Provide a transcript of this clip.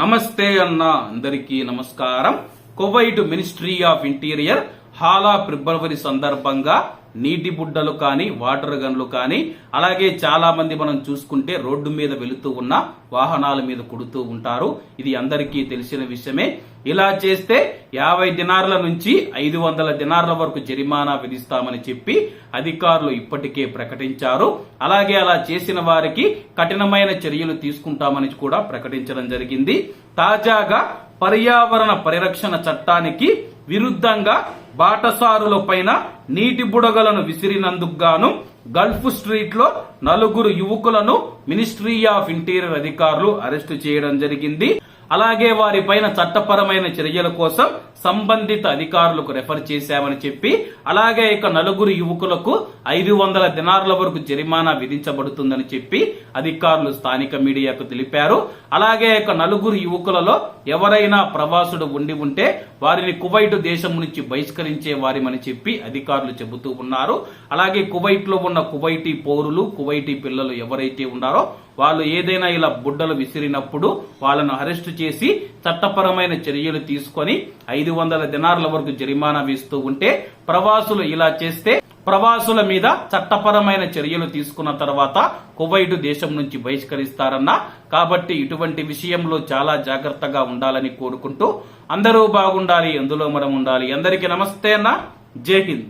నమస్తే అన్న అందరికీ నమస్కారం. Kuwait ministry of interior Hala February సందర్భంగా నీటి బుడ్డలు కానీ వాటర్ గన్లు కానీ అలాగే చాలా మంది మనం చూసుకుంటే రోడ్డు మీద వెళుతూ ఉన్న వాహనాల మీద కుడుతూ ఉంటారు. ఇది అందరికీ తెలిసిన విషయమే. ఇలా చేస్తే యాభై దినార్ల నుంచి ఐదు వందల దినార్ల వరకు జరిమానా విధిస్తామని చెప్పి అధికారులు ఇప్పటికే ప్రకటించారు. అలాగే అలా చేసిన వారికి కఠినమైన చర్యలు తీసుకుంటామని కూడా ప్రకటించడం జరిగింది. తాజాగా పర్యావరణ పరిరక్షణ చట్టానికి విరుద్ధంగా బాటసారుల పైన నీటి బుడగలను విసిరినందుకు గాను గల్ఫ్ స్ట్రీట్లో నలుగురు యువకులను మినిస్ట్రీ ఆఫ్ ఇంటీరియర్ అధికారులు అరెస్టు చేయడం జరిగింది. అలాగే వారిపైన చట్టపరమైన చర్యల కోసం సంబంధిత అధికారులకు రెఫర్ చేశామని చెప్పి అలాగే ఇక నలుగురు యువకులకు ఐదు వందల దినారుల వరకు జరిమానా విధించబడుతుందని చెప్పి అధికారులు స్థానిక మీడియాకు తెలిపారు. అలాగే ఇక నలుగురు యువకులలో ఎవరైనా ప్రవాసుడు ఉండి ఉంటే వారిని కువైట్ దేశం నుంచి బహిష్కరించే వారిమని చెప్పి అధికారులు చెబుతూ ఉన్నారు. అలాగే కువైట్లో ఉన్న కువైటీ పౌరులు కువైటీ పిల్లలు ఎవరైతే ఉన్నారో వాళ్ళు ఏదైనా ఇలా బుడ్డలు విసిరినప్పుడు వాళ్ళను అరెస్టు చేసి చట్టపరమైన చర్యలు తీసుకొని ఐదు ఐదు వందల దినార్ల వరకు జరిమానా వేస్తూ ఉంటే ప్రవాసులు ఇలా చేస్తే ప్రవాసుల మీద చట్టపరమైన చర్యలు తీసుకున్న తర్వాత కువైట్ దేశం నుంచి బహిష్కరిస్తారన్న. కాబట్టి ఇటువంటి విషయంలో చాలా జాగ్రత్తగా ఉండాలని కోరుకుంటూ అందరూ బాగుండాలి అందులో మనం ఉండాలి. అందరికీ నమస్తే అన్న. జై హింద్.